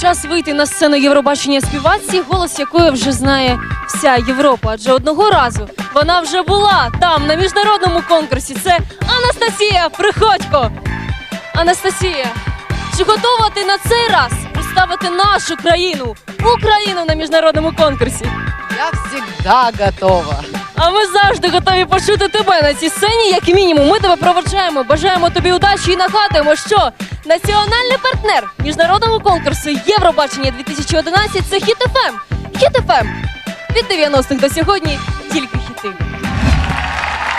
час вийти на сцену Євробачення співачці, голос якої вже знає вся Європа. Адже одного разу вона вже була там на міжнародному конкурсі. Це Анастасія Приходько. Анастасія, чи готова ти на цей раз представити нашу країну, Україну на міжнародному конкурсі? Я всегда готова. А ми завжди готові почути тебе на цій сцені. Як мінімум, ми тебе проведжаємо, бажаємо тобі удачі і нагадуємо, що національний партнер міжнародного конкурсу Євробачення 2011 це Хіт ФМ. Хіт ФМ. Від 90-х до сьогодні тільки хіти.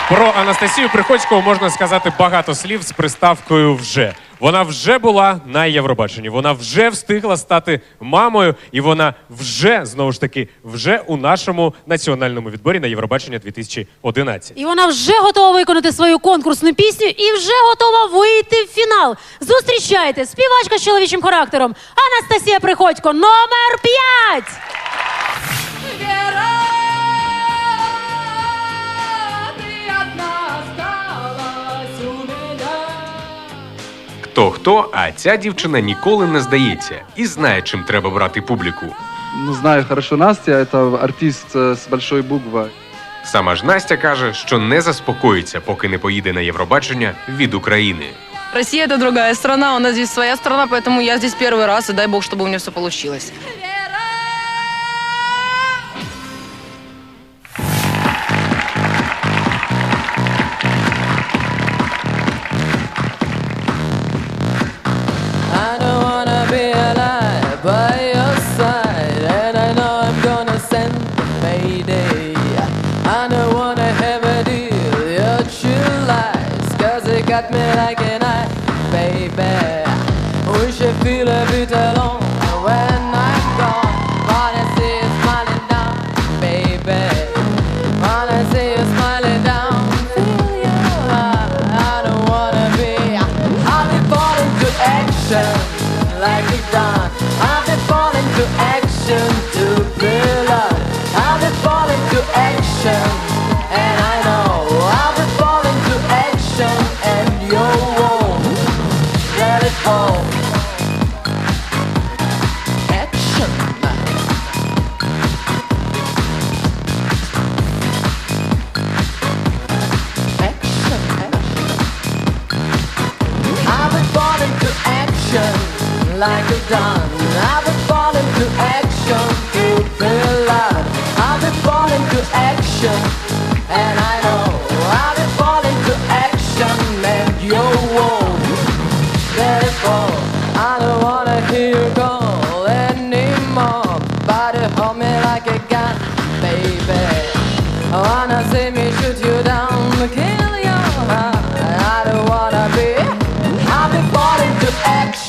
Про Анастасію Приходькову можна сказати багато слів з приставкою вже. Вона вже була на Євробаченні. Вона вже встигла стати мамою, і вона вже знову ж таки вже у нашому національному відборі на Євробачення 2011. І вона вже готова виконати свою конкурсну пісню і вже готова вийти в фінал. Зустрічайте співачка з чоловічим характером Анастасія Приходько, номер 5! Хто хто, а ця дівчина ніколи не здається і знає, чим треба брати публіку. Ну, знаю хорошо Настя, это артист э, с большой буквы. Сама ж Настя каже, що не заспокоїться, поки не поїде на Євробачення від України. Россия это другая страна, у нас здесь своя страна, поэтому я здесь первый раз, и дай бог, чтобы у меня все получилось. Got me like an eye, baby. Like a dawn. I've been falling to action. I've been falling to action, and I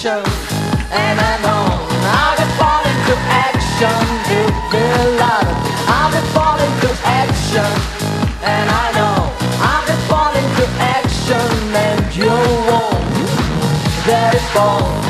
action, and I know I'll be falling to action to be loved. I'll be falling to action, and I know I'll be falling to action, and you won't let it fall.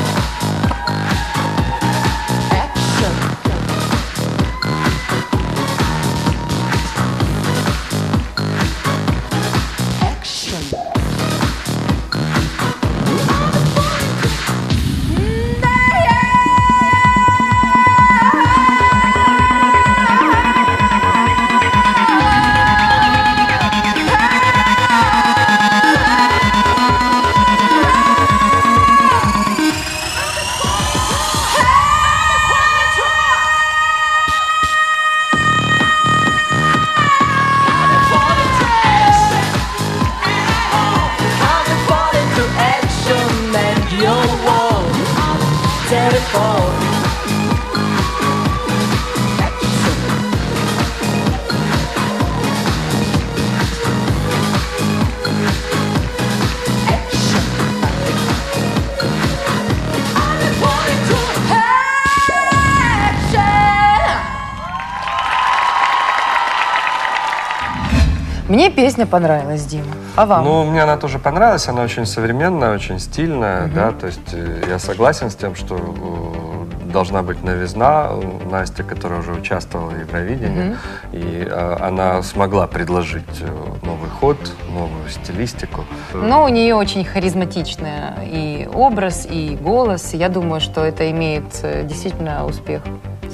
Мне песня понравилась, Дима. А вам? Ну, мне она тоже понравилась, она очень современная, очень стильная, да, то есть э, я согласен с тем, что э, должна быть новизна. Настя, которая уже участвовала в Евровидении, и э, она смогла предложить э, новый ход, новую стилистику. Но у нее очень харизматичный и образ, и голос. Я думаю, что это имеет э, действительно успех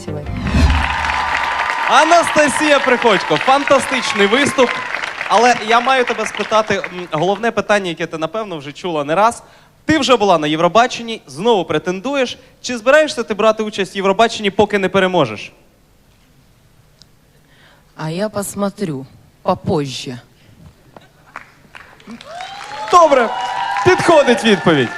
сегодня. Анастасія Приходько, фантастичний виступ. Але я маю тебе спитати м, головне питання, яке ти напевно вже чула не раз. Ти вже була на Євробаченні, знову претендуєш. Чи збираєшся ти брати участь в Євробаченні, поки не переможеш? А я посмотрю попозже. Добре, підходить відповідь.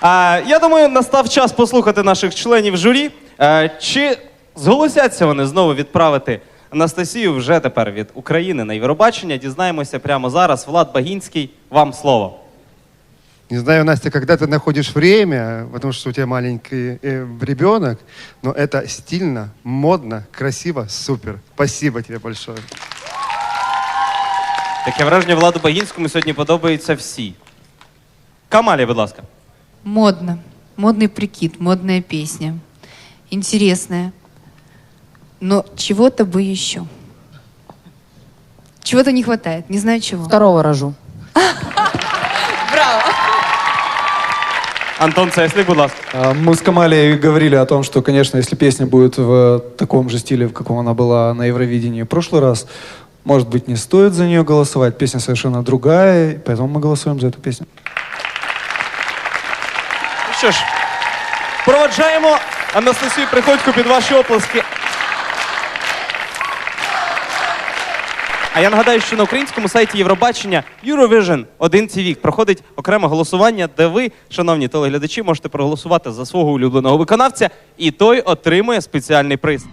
А, я думаю, настав час послухати наших членів журі. А, чи зголосяться вони знову відправити Анастасію вже тепер від України на Євробачення? Дізнаємося прямо зараз. Влад Багінський, вам слово. Не знаю, Настя, когда ты находишь время, потому что у тебя маленький э, ребенок, но это стильно, модно, красиво, супер. Спасибо тебе большое. Таке враження Владу Багінському сьогодні подобаються всі. Камалі, будь ласка. Модно. Модный прикид, модная песня. Интересная. Но чего-то бы еще. Чего-то не хватает, не знаю чего. Второго рожу. Антон Цеслік, будь ласка. А, Мы с Камалией говорили о том, что, конечно, если песня будет в таком же стиле, в каком она была на Евровидении в прошлый раз, может быть, не стоит за нее голосовать. Песня совершенно другая, и поэтому мы голосуем за эту песню. Ну що ж, проводжаємо Анастасію Приходько під ваші оплески. А я нагадаю, що на українському сайті Євробачення Eurovision 1 ці вік проходить окреме голосування, де ви, шановні телеглядачі, можете проголосувати за свого улюбленого виконавця, і той отримує спеціальний приз.